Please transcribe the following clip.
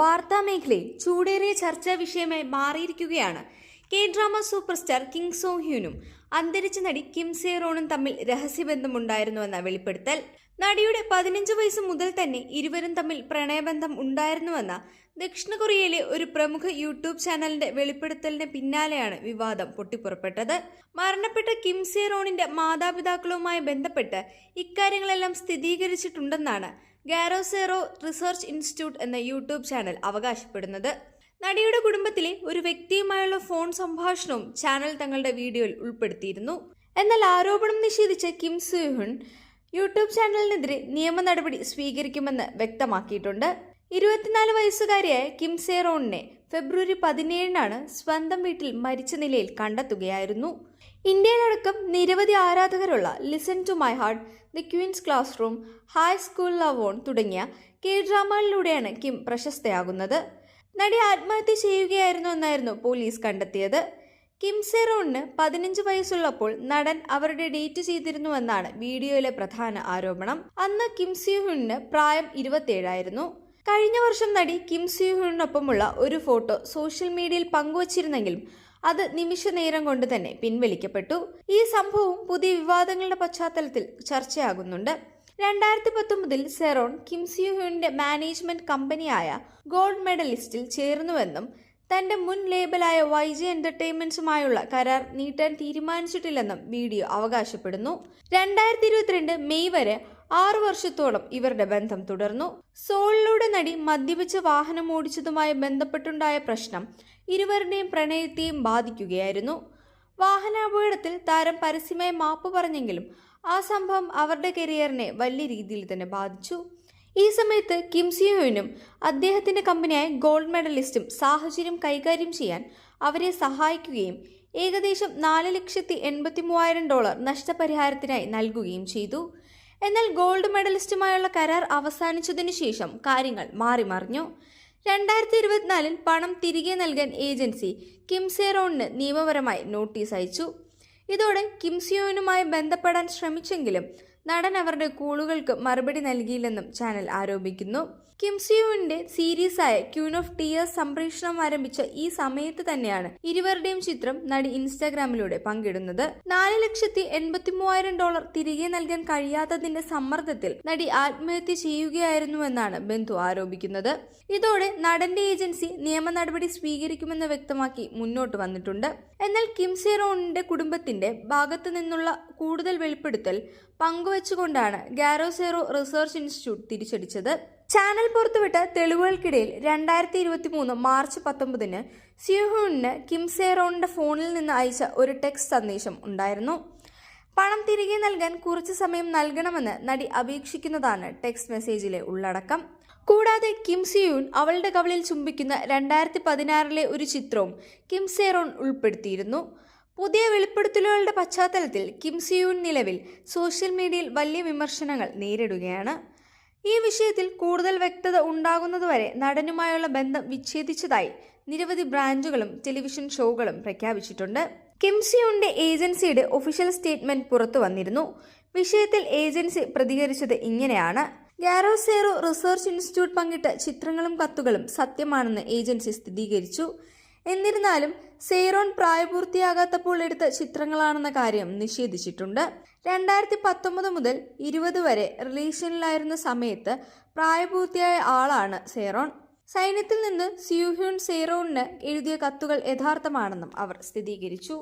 വാർത്താ മേഖലയിൽ ചൂടേറിയ ചർച്ചാ വിഷയമായി മാറിയിരിക്കുകയാണ്. K drama super star Kim Soo ഹ്യൂനും അന്തരിച്ച നടി കിം സേറോണും തമ്മിൽ രഹസ്യബന്ധമുണ്ടായിരുന്നുവെന്ന വെളിപ്പെടുത്തൽ. നടിയുടെ പതിനഞ്ച് വയസ്സ് മുതൽ തന്നെ ഇരുവരും തമ്മിൽ പ്രണയബന്ധം ഉണ്ടായിരുന്നുവെന്ന ദക്ഷിണ കൊറിയയിലെ ഒരു പ്രമുഖ യൂട്യൂബ് ചാനലിന്റെ വെളിപ്പെടുത്തലിന് പിന്നാലെയാണ് വിവാദം പൊട്ടിപ്പുറപ്പെട്ടത്. മരണപ്പെട്ട കിം സേറോണിന്റെ മാതാപിതാക്കളുമായി ബന്ധപ്പെട്ട് ഇക്കാര്യങ്ങളെല്ലാം സ്ഥിരീകരിച്ചിട്ടുണ്ടെന്നാണ് ഗാരോസെറോ റിസർച്ച് ഇൻസ്റ്റിറ്റ്യൂട്ട് എന്ന യൂട്യൂബ് ചാനൽ അവകാശപ്പെടുന്നത്. നടിയുടെ കുടുംബത്തിലെ ഒരു വ്യക്തിയുമായുള്ള ഫോൺ സംഭാഷണവും ചാനൽ തങ്ങളുടെ വീഡിയോയിൽ ഉൾപ്പെടുത്തിയിരുന്നു. എന്നാൽ ആരോപണം നിഷേധിച്ച കിം സുഹുൻ യൂട്യൂബ് ചാനലിനെതിരെ നിയമ നടപടി സ്വീകരിക്കുമെന്ന് വ്യക്തമാക്കിയിട്ടുണ്ട്. ഇരുപത്തിനാല് വയസ്സുകാരിയായ കിം സെറോണിനെ ഫെബ്രുവരി പതിനേഴിനാണ് സ്വന്തം വീട്ടിൽ മരിച്ച നിലയിൽ കണ്ടെത്തുകയായിരുന്നു. ഇന്ത്യയിലടക്കം നിരവധി ആരാധകരുള്ള listen to my heart the queen's classroom high school on തുടങ്ങിയ കെ ഡ്രാമകളിലൂടെയാണ് കിം പ്രശസ്തയാകുന്നത്. നടി ആത്മഹത്യ ചെയ്യുകയായിരുന്നു എന്നായിരുന്നു പോലീസ് കണ്ടെത്തിയത്. കിം സെറോണിന് പതിനഞ്ച് വയസ്സുള്ളപ്പോൾ നടൻ അവരുടെ ഡേറ്റ് ചെയ്തിരുന്നുവെന്നാണ് വീഡിയോയിലെ പ്രധാന ആരോപണം. അന്ന് കിം സ്യൂഹുണിന് പ്രായം ഇരുപത്തിയേഴായിരുന്നു. കഴിഞ്ഞ വർഷം നടി കിം സ്യൂഹുണിനൊപ്പമുള്ള ഒരു ഫോട്ടോ സോഷ്യൽ മീഡിയയിൽ പങ്കുവച്ചിരുന്നെങ്കിലും അത് നിമിഷ നേരം കൊണ്ട് തന്നെ പിൻവലിക്കപ്പെട്ടു. ഈ സംഭവം പുതിയ വിവാദങ്ങളുടെ പശ്ചാത്തലത്തിൽ ചർച്ചയാകുന്നുണ്ട്. രണ്ടായിരത്തി പത്തൊമ്പതിൽ സെറോൺ കിം സിയുഹുവിന്റെ മാനേജ്മെന്റ് കമ്പനിയായ ഗോൾഡ് മെഡലിസ്റ്റിൽ ചേർന്നുവെന്നും തന്റെ മുൻ ലേബലായ വൈ ജെ എന്റർടൈൻമെന്റ്സുമായുള്ള കരാർ നീട്ടാൻ തീരുമാനിച്ചിട്ടില്ലെന്നും വീഡിയോ അവകാശപ്പെടുന്നു. രണ്ടായിരത്തി ഇരുപത്തിരണ്ട് മെയ് വരെ ആറു വർഷത്തോളം ഇവരുടെ ബന്ധം തുടർന്നു. സോളിലൂടെ നടി മദ്യപിച്ച് വാഹനം ഓടിച്ചതുമായി ബന്ധപ്പെട്ടുണ്ടായ പ്രശ്നം ഇരുവരുടെയും പ്രണയത്തെയും ബാധിക്കുകയായിരുന്നു. വാഹനാപകടത്തിൽ താരം പരസ്യമായി മാപ്പ് പറഞ്ഞെങ്കിലും ആ സംഭവം അവരുടെ കരിയറിനെ വലിയ രീതിയിൽ തന്നെ ബാധിച്ചു. ഈ സമയത്ത് കിംസിയോയിനും അദ്ദേഹത്തിന്റെ കമ്പനിയായ ഗോൾഡ് മെഡലിസ്റ്റും സാഹചര്യം കൈകാര്യം ചെയ്യാൻ അവരെ സഹായിക്കുകയും ഏകദേശം നാല് ലക്ഷത്തി എൺപത്തി മൂവായിരം ഡോളർ നഷ്ടപരിഹാരത്തിനായി നൽകുകയും ചെയ്തു. എന്നാൽ ഗോൾഡ് മെഡലിസ്റ്റുമായുള്ള കരാർ അവസാനിച്ചതിനു ശേഷം കാര്യങ്ങൾ മാറി മറിഞ്ഞു. രണ്ടായിരത്തി ഇരുപത്തിനാലിൽ പണം തിരികെ നൽകാൻ ഏജൻസി കിംസെറോണിന് നിയമപരമായി നോട്ടീസ് അയച്ചു. ഇതോടെ കിംസിയോനുമായി ബന്ധപ്പെടാൻ ശ്രമിച്ചെങ്കിലും നടൻ അവരുടെ കൂളുകൾക്ക് മറുപടി നൽകിയില്ലെന്നും ചാനൽ ആരോപിക്കുന്നു. കിംസിയുവിന്റെ സീരീസായ ക്യൂൻ ഓഫ് ടിയേഴ്സ് സംപ്രേഷണം ആരംഭിച്ച ഈ സമയത്ത് തന്നെയാണ് ഇരുവരുടെയും ചിത്രം നടി ഇൻസ്റ്റാഗ്രാമിലൂടെ പങ്കിടുന്നത്. നാല് ലക്ഷത്തി എൺപത്തി മൂവായിരം ഡോളർ തിരികെ നൽകാൻ കഴിയാത്തതിന്റെ സമ്മർദ്ദത്തിൽ നടി ആത്മഹത്യ ചെയ്യുകയായിരുന്നുവെന്നാണ് ബന്ധു ആരോപിക്കുന്നത്. ഇതോടെ നടന്റെ ഏജൻസി നിയമ നടപടി സ്വീകരിക്കുമെന്ന് വ്യക്തമാക്കി മുന്നോട്ട് വന്നിട്ടുണ്ട്. എന്നാൽ കിംസെറോണിന്റെ കുടുംബത്തിന്റെ ഭാഗത്തു നിന്നുള്ള കൂടുതൽ വെളിപ്പെടുത്തൽ പങ്കുവച്ചുകൊണ്ടാണ് ഗാരോസെറോ റിസർച്ച് ഇൻസ്റ്റിറ്റ്യൂട്ട് തിരിച്ചടിച്ചത്. ചാനൽ പുറത്തുവിട്ട തെളിവുകൾക്കിടയിൽ രണ്ടായിരത്തി ഇരുപത്തി മൂന്ന് മാർച്ച് പത്തൊമ്പതിന് സിയുഹൂണിന് കിംസെറോണിന്റെ ഫോണിൽ നിന്ന് അയച്ച ഒരു ടെക്സ്റ്റ് സന്ദേശം ഉണ്ടായിരുന്നു. പണം തിരികെ നൽകാൻ കുറച്ച് സമയം നൽകണമെന്ന് നടി അപേക്ഷിക്കുന്നതാണ് ടെക്സ്റ്റ് മെസ്സേജിലെ ഉള്ളടക്കം. കൂടാതെ കിം സിയൂൺ അവളുടെ കവളിൽ ചുംബിക്കുന്ന രണ്ടായിരത്തി പതിനാറിലെ ഒരു ചിത്രവും കിം സേറോൺ ഉൾപ്പെടുത്തിയിരുന്നു. പുതിയ വെളിപ്പെടുത്തലുകളുടെ പശ്ചാത്തലത്തിൽ കിം സിയൂൻ നിലവിൽ സോഷ്യൽ മീഡിയയിൽ വലിയ വിമർശനങ്ങൾ നേരിടുകയാണ്. ഈ വിഷയത്തിൽ കൂടുതൽ വ്യക്തത ഉണ്ടാകുന്നതുവരെ നടനുമായുള്ള ബന്ധം വിച്ഛേദിച്ചതായി നിരവധി ബ്രാൻഡുകളും ടെലിവിഷൻ ഷോകളും പ്രഖ്യാപിച്ചിട്ടുണ്ട്. കിംസിയുടെ ഏജൻസിയുടെ ഒഫീഷ്യൽ സ്റ്റേറ്റ്മെന്റ് പുറത്തു വന്നിരുന്നു. വിഷയത്തിൽ ഏജൻസി പ്രതികരിച്ചത് ഇങ്ങനെയാണ്. ഗാരോസേറോ റിസർച്ച് ഇൻസ്റ്റിറ്റ്യൂട്ട് പങ്കിട്ട ചിത്രങ്ങളും കത്തുകളും സത്യമാണെന്ന് ഏജൻസി സ്ഥിരീകരിച്ചു. എന്നിരുന്നാലും സെയ്റോൺ പ്രായപൂർത്തിയാകാത്തപ്പോൾ എടുത്ത ചിത്രങ്ങളാണെന്ന കാര്യം നിഷേധിച്ചിട്ടുണ്ട്. രണ്ടായിരത്തി പത്തൊമ്പത് മുതൽ ഇരുപത് വരെ റിലീഷനിലായിരുന്ന സമയത്ത് പ്രായപൂർത്തിയായ ആളാണ് സെയ്റോൺ സൈന്യത്തിൽ നിന്ന് സ്യൂഹ്യൂൺ സെയ്റോണിന് എഴുതിയ കത്തുകൾ യഥാർത്ഥമാണെന്നും അവർ സ്ഥിരീകരിച്ചു.